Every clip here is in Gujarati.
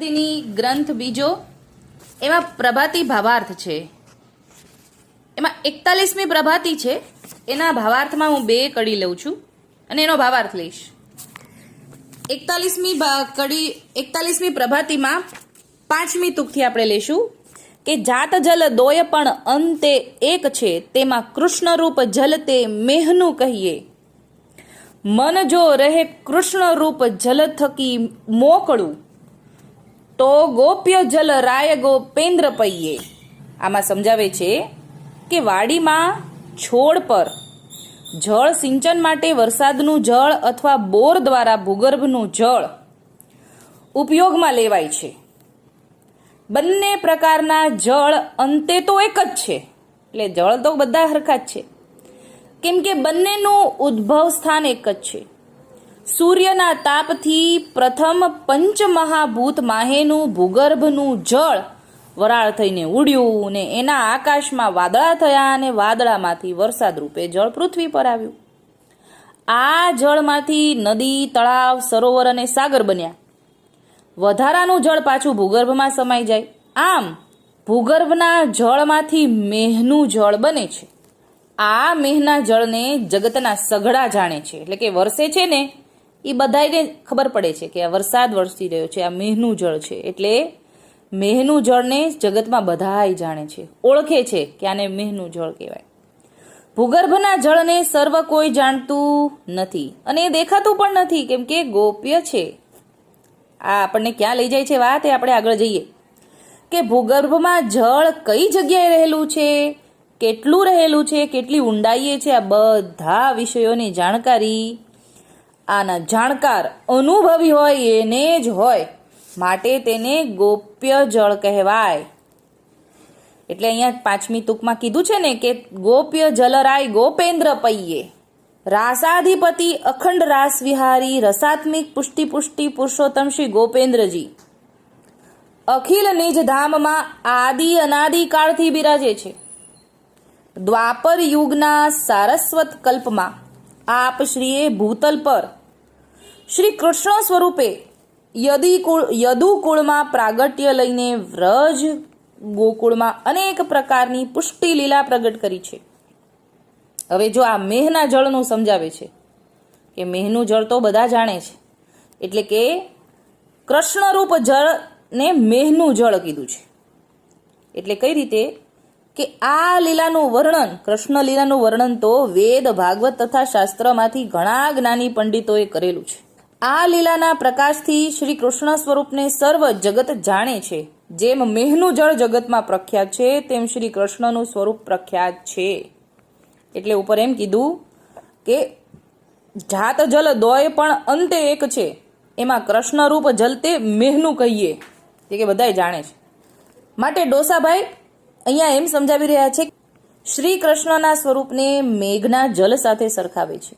ની ગ્રંથ બીજો, એમાં પ્રભાતી ભાવાર્થ છે. એમાં એકતાલીસમી પ્રભાતી છે. એના ભાવાર્થમાં હું બે કડી લઉં છું અને એનો ભાવાર્થ લઈશ. એકતાલીસમી કડી, એકતાલીસમી પ્રભાતીમાં પાંચમી તુકથી આપણે લઈશું કે જાત જલ દોય પણ અંતે એક છે, તેમાં કૃષ્ણરૂપ જલ તે મેહનું કહીએ. મન જો રહે કૃષ્ણરૂપ જલ થકી મોકળું તો ગોપ્ય જલ રાય ગોપેન્દ્ર પૈયે. આમાં સમજાવે છે કે વાડીમાં છોડ પર જળ સિંચન માટે વરસાદનું જળ અથવા બોર દ્વારા ભૂગર્ભનું જળ ઉપયોગમાં લેવાય છે. બંને પ્રકારના જળ અંતે તો એક જ છે. એટલે જળ તો બધા હરખા જ છે. કેમ કે બંનેનું ઉદ્ભવ સ્થાન એક જ છે. સૂર્યના તાપથી પ્રથમ પંચમહાભૂત માહેનું ભૂગર્ભનું જળ વરાળ થઈને ઉડ્યું ને એના આકાશમાં વાદળા થયા અને વાદળામાંથી વરસાદ રૂપે જળ પૃથ્વી પર આવ્યું. આ જળમાંથી નદી, તળાવ, સરોવર અને સાગર બન્યા. વધારાનું જળ પાછું ભૂગર્ભમાં સમાઈ જાય. આમ, ભૂગર્ભના જળમાંથી મેહનું જળ બને છે. આ મેહના જળને જગતના સઘળા જાણે છે. એટલે કે વરસે છે ને એ બધાને ખબર પડે છે કે આ વરસાદ વરસી રહ્યો છે, આ મેહનું જળ છે. એટલે મેહનું જળને જગતમાં બધાય જાણે છે. ઓળખે છે કે આને મેહનું જળ કહેવાય. ભૂગર્ભના જળને સર્વ કોઈ જાણતું નથી અને એ દેખાતું પણ નથી, કેમ કે ગોપ્ય છે. આ આપણને ક્યાં લઈ જાય છે વાત? એ આપણે આગળ જઈએ. કે ભૂગર્ભમાં જળ કઈ જગ્યાએ રહેલું છે? કેટલું રહેલું છે? કેટલી ઊંડાઈએ છે? આ બધા વિષયોની જાણકારી આના જાણકાર અનુભવી હોય, એને જ હોય. માટે તેને ગોપ્ય જળ કહેવાય. એટલે અહીંયા પાંચમી તુકમાં કીધું છે ને કે ગોપ્ય જલરાય ગોપેન્દ્ર પૈયે. રાસાધિપતિ અખંડ રાસ વિહારી રસાત્મિક પુષ્ટિ પુષ્ટિ પુરુષોત્તમ શ્રી ગોપેન્દ્રજી. અખિલ નિજ ધામમાં આદિ અનાદિ કાળથી બિરાજે છે. દ્વાપર યુગના સારસ્વત કલ્પમાં આપ શ્રીએ ભૂતલ પર શ્રી કૃષ્ણ સ્વરૂપે યદિકુળ યદુકુળમાં પ્રાગટ્ય લઈને વ્રજ, ગોકુળમાં અનેક પ્રકારની પુષ્ટિ લીલા પ્રગટ કરી છે. હવે જો આ મેહના જળનું સમજાવે છે કે મેહનું જળ તો બધા જાણે છે, એટલે કે કૃષ્ણરૂપ જળને મેહનું જળ કીધું છે. એટલે કઈ રીતે? કે આ લીલાનું વર્ણન, કૃષ્ણ લીલાનું વર્ણન તો વેદ, ભાગવત તથા શાસ્ત્રમાંથી ઘણા જ્ઞાની પંડિતોએ કરેલું છે. આ લીલાના પ્રકાશથી શ્રી કૃષ્ણ સ્વરૂપને સર્વ જગત જાણે છે. જેમ મેહનું જળ જગતમાં પ્રખ્યાત છે, તેમ શ્રી કૃષ્ણનું સ્વરૂપ પ્રખ્યાત છે. એટલે ઉપર એમ કીધું કે જાત જલ દોય પણ અંતે એક છે. એમાં કૃષ્ણ રૂપ જલ તે મેહનું કહીએ. જે કે બધાય જાણે છે. માટે ડોસાભાઈ અહીંયા એમ સમજાવી રહ્યા છે શ્રી કૃષ્ણના સ્વરૂપને મેઘના જલ સાથે સરખાવે છે.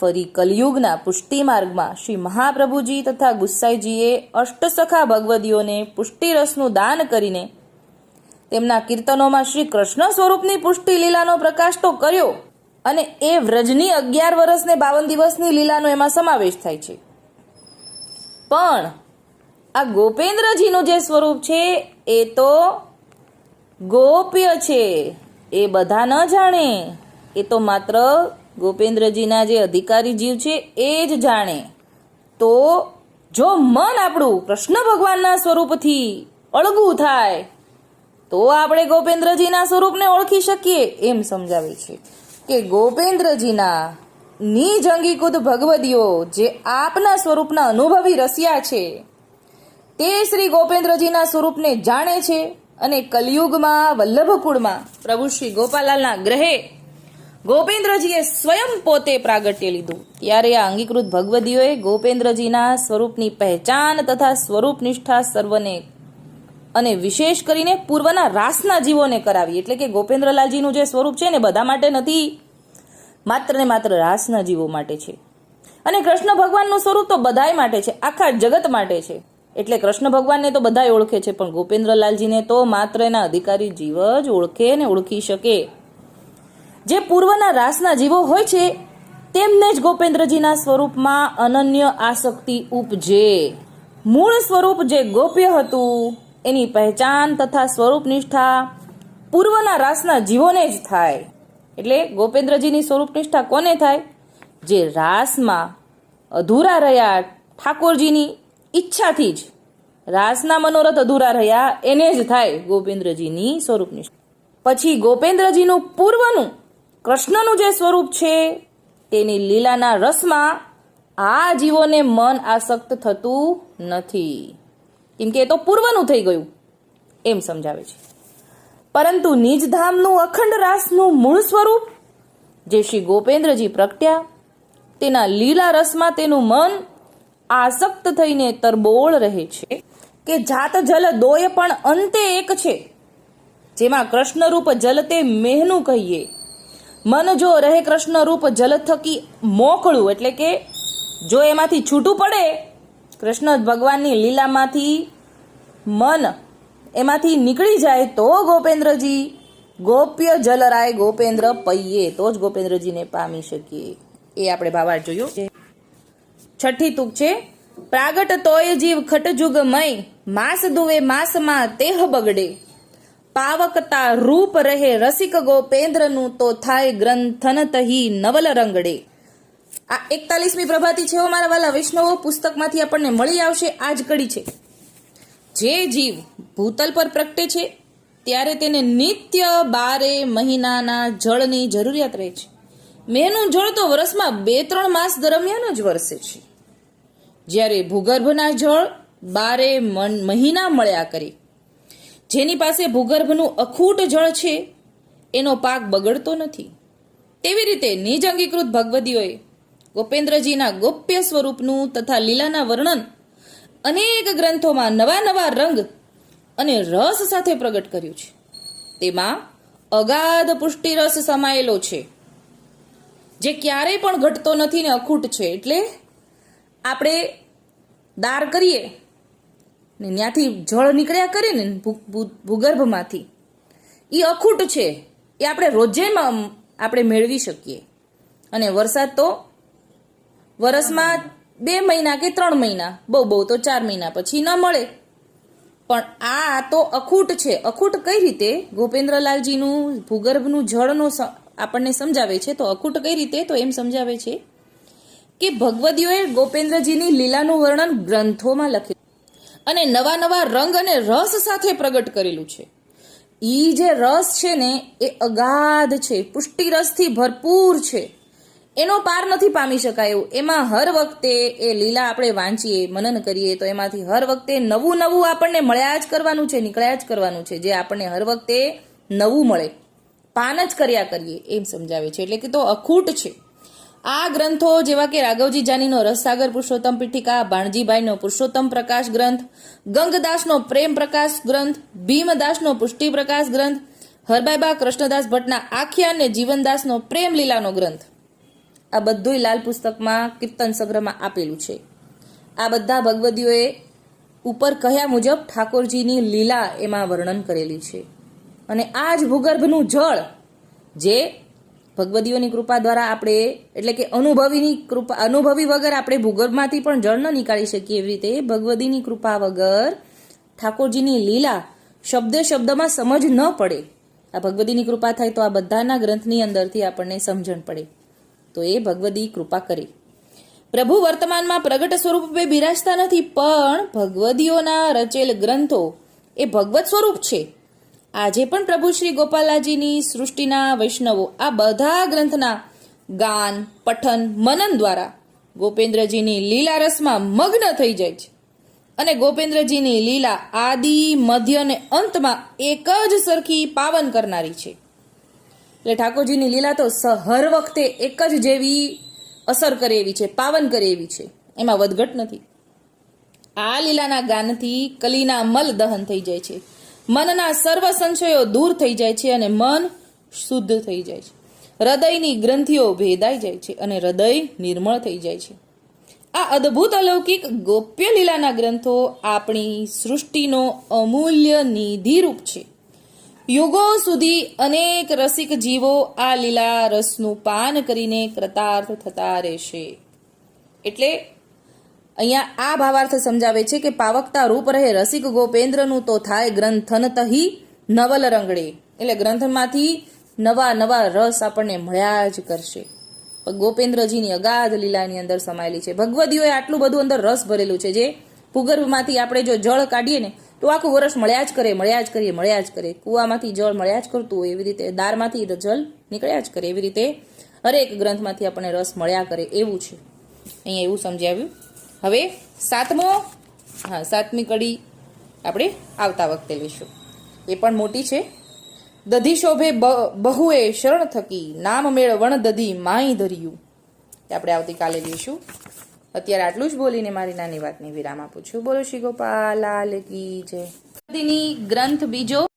ફરી કલયુગના પુષ્ટિ માર્ગમાં શ્રી મહાપ્રભુજી તથા ગુસ્સાઈજીએ અષ્ટસખા ભગવદીઓને પુષ્ટિરસનું દાન કરીને તેમના કીર્તનોમાં શ્રી કૃષ્ણ સ્વરૂપની પુષ્ટિ લીલાનો પ્રકાશ તો કર્યો અને એ વ્રજની અગિયાર વર્ષ ને બાવન દિવસની લીલાનો એમાં સમાવેશ થાય છે. પણ આ ગોપેન્દ્રજીનું જે સ્વરૂપ છે એ તો ગોપ્ય છે. એ બધા ન જાણે. એ તો માત્ર ગોપેન્દ્રજીના જે અધિકારી જીવ છે, એ જ જાણે. તો જો મન આપણું કૃષ્ણ ભગવાનના સ્વરૂપથી અળગું થાય, તો આપણે ગોપેન્દ્રજીના સ્વરૂપને ઓળખી શકીએ એમ સમજાવે છે કે ગોપેન્દ્રજીના નિજંગીકૃત ભગવદીઓ જે આપના સ્વરૂપના અનુભવી રસિયા છે, તે શ્રી ગોપેન્દ્રજીના સ્વરૂપને જાણે છે અને કલયુગમાં, વલ્લભકુળમાં પ્રભુ શ્રી ગોપાલાલના ગ્રહે ગોપેન્દ્રજીએ સ્વયં પોતે પ્રાગટ્ય લીધું. ત્યારે આ અંગીકૃત ભગવદીઓએ ગોપેન્દ્રજીના સ્વરૂપની પહેચાન તથા સ્વરૂપ નિષ્ઠા સર્વને અને વિશેષ કરીને પૂર્વના રાસના જીવોને કરાવી. એટલે કે ગોપેન્દ્રલાલજીનું જે સ્વરૂપ છે ને બધા માટે નથી, માત્ર ને માત્ર રાસના જીવો માટે છે. અને કૃષ્ણ ભગવાનનું સ્વરૂપ તો બધાય માટે છે, આખા જગત માટે છે. એટલે કૃષ્ણ ભગવાનને તો બધાય ઓળખે છે, પણ ગોપેન્દ્રલાલજીને તો માત્ર એના અધિકારી જીવ જ ઓળખે ને ઓળખી શકે. જે પૂર્વના રાસના જીવો હોય છે, તેમને જ ગોપેન્દ્રજીના સ્વરૂપમાં અનન્ય આસક્તિ ઉપજે. મૂળ સ્વરૂપ જે ગોપ્ય હતું, એની પહેચાન તથા સ્વરૂપ નિષ્ઠા પૂર્વના રાસના જીવોને જ થાય. એટલે ગોપેન્દ્રજીની સ્વરૂપ નિષ્ઠા કોને થાય? જે રાસમાં અધૂરા રહ્યા ઠાકોરજીની ઈચ્છાથી જ. રાસના મનોરથ અધૂરા રહ્યા, એને જ થાય ગોપેન્દ્રજીની સ્વરૂપની પછી ગોપેન્દ્રજીનું પૂર્વનું, કૃષ્ણનું જે સ્વરૂપ છે, તેની લીલાના રસમાં આ જીવોને મન આસક્ત થતું નથી. કેમ કે એ તો પૂર્વનું થઈ ગયું, એમ સમજાવે છે. પરંતુ નિજધામનું અખંડ રાસનું મૂળ સ્વરૂપ, જે શ્રી ગોપેન્દ્રજી પ્રગટ્યા, તેના લીલા રસમાં તેનું મન આસક્ત થઈને તરબોળ રહે છે કે જાત જલ દોય પણ અંતે એક છે. જેમાં કૃષ્ણ રૂપ જલ તે મેહનું કહીએ. મન જો રહે કૃષ્ણ રૂપ જલ થકી મોકળું, એટલે કે જો એમાંથી છૂટું પડે, કૃષ્ણ ભગવાનની લીલામાંથી મન એમાંથી નીકળી જાય તો ગોપેન્દ્રજી, ગોપ્ય જલરાય ગોપેન્દ્ર પૈયે, તો જ ગોપેન્દ્રજીને પામી શકીએ. એ આપણે ભાવાર્થ જોયું. છઠ્ઠી તુક છે. પ્રાગટ તોય જીવ ખટજુગમય, માસ દુવે માસમાં તેહ બગડે. પાવકતા રૂપ રહે રસિક ગોપેન્દ્રનું તો થાય ગ્રંથન તહી નવલ રંગડે. આ એકતાલીસમી પ્રભાતી છે મારા વાલા વૈષ્ણવો, પુસ્તકમાંથી આપણને મળી આવશે આ જ કડી છે. જે જીવ ભૂતલ પર પ્રગટે છે, ત્યારે તેને નિત્ય બારે મહિનાના જળની જરૂરિયાત રહે છે. મેનું જળ તો વર્ષમાં બે ત્રણ માસ દરમિયાન જ વરસે છે. જ્યારે ભૂગર્ભના જળ બારે મન- મહિના મળ્યા કરે. જેની પાસે ભૂગર્ભનું અખૂટ જળ છે, એનો પાક બગડતો નથી. તેવી રીતે નિજ અંગીકૃત ભગવદીઓએ ગોપેન્દ્રજીના ગોપ્ય સ્વરૂપનું તથા લીલાના વર્ણન અનેક ગ્રંથોમાં નવા નવા રંગ અને રસ સાથે પ્રગટ કર્યું છે. તેમાં અગાધ પુષ્ટિરસ સમાયેલો છે. જે ક્યારેય પણ ઘટતો નથી ને અખૂટ છે, એટલે આપણે દાર કરીએ ને ત્યાંથી જળ નીકળ્યા કરે ને ભૂગર્ભમાંથી. એ અખૂટ છે. એ આપણે રોજેમાં આપણે મેળવી શકીએ. અને વરસાદ તો વરસમાં બે મહિના કે ત્રણ મહિના, બહુ બહુ તો ચાર મહિના પછી ન મળે. પણ આ તો અખૂટ છે. અખૂટ કઈ રીતે? ગોપેન્દ્રલાલજીનું ભૂગર્ભનું જળનો આપણને સમજાવે છે. તો અખૂટ કઈ રીતે? તો એમ સમજાવે છે કે ભગવદીઓએ ગોપેન્દ્રજીની લીલાનું વર્ણન ગ્રંથોમાં લખ્યું અને નવા નવા રંગ અને રસ સાથે પ્રગટ કરેલું છે. ઈ જે રસ છે ને, એ અગાધ છે પુષ્ટિ રસથી ભરપૂર છે. એનો પાર નથી પામી શકાય એવું. એમાં હર વખતે એ લીલા આપણે વાંચીએ, મનન કરીએ, તો એમાંથી હર વખતે નવું નવું આપણને મળ્યા જ કરવાનું છે, નીકળ્યા જ કરવાનું છે, જે આપણને હર વખતે નવું મળે. પાન જ કર્યા કરીએ, એમ સમજાવે છે. એટલે કે તો અખૂટ છે. આ ગ્રંથો જેવા કે રાઘવજી જાનીનો રસસાગર પુરુષોત્તમ પીઠિકા ભાણજીભાઈનો પુરુષોત્તમ પ્રકાશ ગ્રંથ, ગંગદાસનો પ્રેમ પ્રકાશ ગ્રંથ, ભીમદાસનો પુષ્ટિ પ્રકાશ ગ્રંથ, હરબાઈબા કૃષ્ણદાસ ભટ્ટના આખ્યાન અને જીવનદાસનો પ્રેમ લીલાનો ગ્રંથ. આ બધુંય લાલ પુસ્તકમાં કીર્તન સંગ્રહમાં આપેલું છે. આ બધા ભગવદીઓએ ઉપર કહ્યા મુજબ ઠાકોરજીની લીલા એમાં વર્ણન કરેલી છે. અને આ જ ભૂગર્ભનું જળ, જે ભગવદીઓની કૃપા દ્વારા આપણે, એટલે કે અનુભવીની કૃપા, અનુભવી વગર આપણે ભૂગર્ભમાંથી પણ જળ ન નીકાળી શકીએ એવી રીતે ભગવદીની કૃપા વગર ઠાકોરજીની લીલા શબ્દ શબ્દમાં સમજ ન પડે. આ ભગવદીની કૃપા થાય તો આ બધાના ગ્રંથની અંદરથી આપણને સમજણ પડે. તો એ ભગવદી કૃપા કરી. પ્રભુ વર્તમાનમાં પ્રગટ સ્વરૂપે બિરાજતા નથી, પણ ભગવદીઓના રચેલ ગ્રંથો એ ભગવત સ્વરૂપ છે. આજે પણ પ્રભુ શ્રી ગોપાલાજીની સૃષ્ટિના વૈષ્ણવો આ બધા ગ્રંથના ગાન, પઠન, મનન દ્વારા ગોપેન્દ્રજીની લીલા રસમાં મગ્ન થઈ જાય છે. અને ગોપેન્દ્રજીની લીલા આદિ, મધ્ય અને અંતમાં એક જ સરખી પાવન કરનારી છે. એટલે ઠાકોરજીની લીલા તો હર વખતે એક જ જેવી અસર કરે એવી છે, પાવન કરે એવી છે. એમાં વધઘટ નથી. આ લીલાના ગાનથી કલીના મલ દહન થઈ જાય છે. મનના સર્વ સંશયો દૂર થઈ જાય છે અને મન શુદ્ધ થઈ જાય છે. હૃદયની ગ્રંથિઓ ભેદાઈ જાય છે અને હૃદય નિર્મળ થઈ જાય છે. આ અદ્ભુત અલૌકિક ગોપ્ય લીલાના ગ્રંથો આપણી સૃષ્ટિનો અમૂલ્ય નિધિરૂપ છે. યુગો સુધી અનેક રસિક જીવો આ લીલા રસનું પાન કરીને કૃતાર્થ થતા રહેશે. એટલે અહીંયા આ ભાવાર્થ સમજાવે છે કે પાવકતા રૂપ રહે રસિક ગોપેન્દ્રનું તો થાય ગ્રંથન તહી નવલ રંગડે. એટલે ગ્રંથમાંથી નવા નવા રસ આપણને મળ્યા જ કરશે. ગોપેન્દ્રજીની અગાધ લીલાની અંદર સમાયેલી છે. ભગવદીઓએ આટલું બધું અંદર રસ ભરેલું છે જે ભૂગર્ભમાંથી આપણે જો જળ કાઢીએ ને, તો આખું વર્ષ મળ્યા જ કરે, મળ્યા જ કરીએ, મળ્યા જ કરે કૂવામાંથી જળ મળ્યા જ કરતું હોય એવી રીતે, દારમાંથી જળ નીકળ્યા જ કરે એવી રીતે, હરેક ગ્રંથમાંથી આપણને રસ મળ્યા કરે એવું છે. અહીંયા એવું સમજાવ્યું. હવે સાતમો, હા, સાતમી કડી આપણે આવતા વખતે લઈશું. એ પણ મોટી છે. દધી શોભે બહુએ શરણ થકી નામ મેળ વણ દધી માઈ ધર્યું. એ આપણે આવતીકાલે લઈશું. અત્યારે આટલું જ બોલીને મારી નાની વાતને વિરામ આપું છું. બોલો શ્રી ગોપાલ, લાલ કી જય. ગ્રંથ બીજો